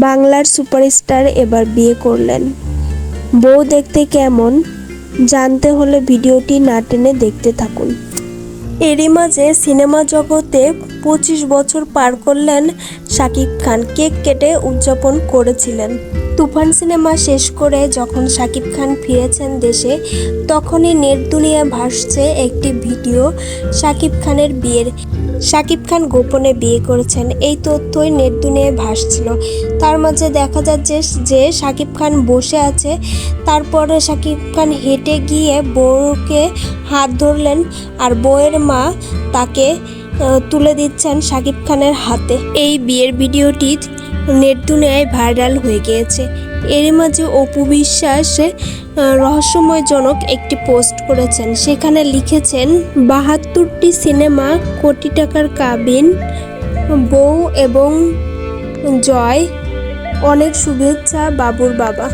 বাংলার সুপারস্টার এবার বিয়ে করলেন। বউ দেখতে কেমন? জানতে হলে ভিডিওটি না টেনে দেখতে থাকুন। এরই মাঝে সিনেমা জগতে পঁচিশ বছর পার করলেন শাকিব খান। কেক কেটে উদযাপন করেছিলেন। তুফান সিনেমা শেষ করে যখন শাকিব খান ফিরেছেন দেশে, তখনই নেট দুনিয়া ভাসছে একটি ভিডিও শাকিব খানের বিয়ের। শাকিব খান গোপনে বিয়ে করেছেন, এই তথ্যই নেট দুনিয়ায় ভাসছিল। তার মাঝে দেখা যাচ্ছে যে শাকিব খান বসে আছে, তারপরে শাকিব খান হেঁটে গিয়ে বউকে হাত ধরলেন আর বউয়ের মা তাকে তুলে দিচ্ছেন শাকিব খানের হাতে। এই বিয়ের ভিডিওটি নেট দুনিয়ায় ভাইরাল হয়ে গিয়েছে। এর মাঝে অপু বিশ্বাস রহস্যময়জনক একটি পোস্ট করেছেন। সেখানে লিখেছেন, বাহাত্তরটি সিনেমা কোটি টাকার কাবিন, বউ এবং জয়, অনেক শুভেচ্ছা বাবুর বাবা।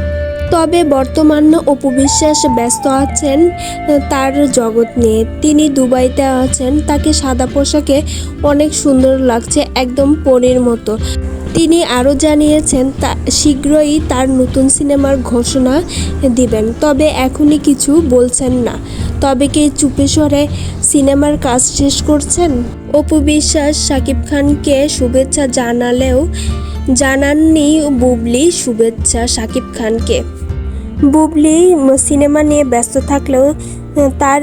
তবে বর্তমানে অপু বিশ্বাস ব্যস্ত আছেন, তার জগৎ নিয়ে। তিনি দুবাইতে আছেন, তাকে সাদা পোশাকে অনেক সুন্দর লাগছে, একদম পরীর মতো। তিনি আরও জানিয়েছেন, তা শীঘ্রই তার নতুন সিনেমার ঘোষণা দিবেন। তবে এখনই কিছু বলছেন না। তবে কি চুপে সরে সিনেমার কাজ শেষ করছেন? অপু বিশ্বাস শাকিব খানকে শুভেচ্ছা জানালেও জানাননি বুবলি শুভেচ্ছা শাকিব খানকে। বুবলি সিনেমা নিয়ে ব্যস্ত থাকলেও তার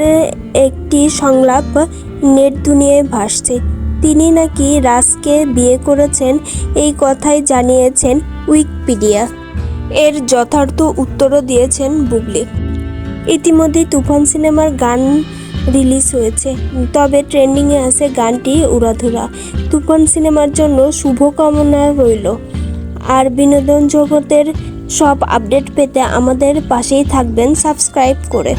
একটি সংলাপ নেট দুনিয়ায় ভাসছে। তিনি নাকি রাজকে বিয়ে করেছেন এই কথাই জানিয়েছেন উইকিপিডিয়া। এর যথার্থ উত্তরও দিয়েছেন বুবলি। ইতিমধ্যে তুফান সিনেমার গান রিলিজ হয়েছে। তবে ট্রেন্ডিংয়ে আছে গানটি উড়াধুরা তুফান সিনেমার জন্য শুভকামনা রইল। আর বিনোদন জগতের সব আপডেট পেতে আমাদের পাশেই থাকবেন। সাবস্ক্রাইব করে।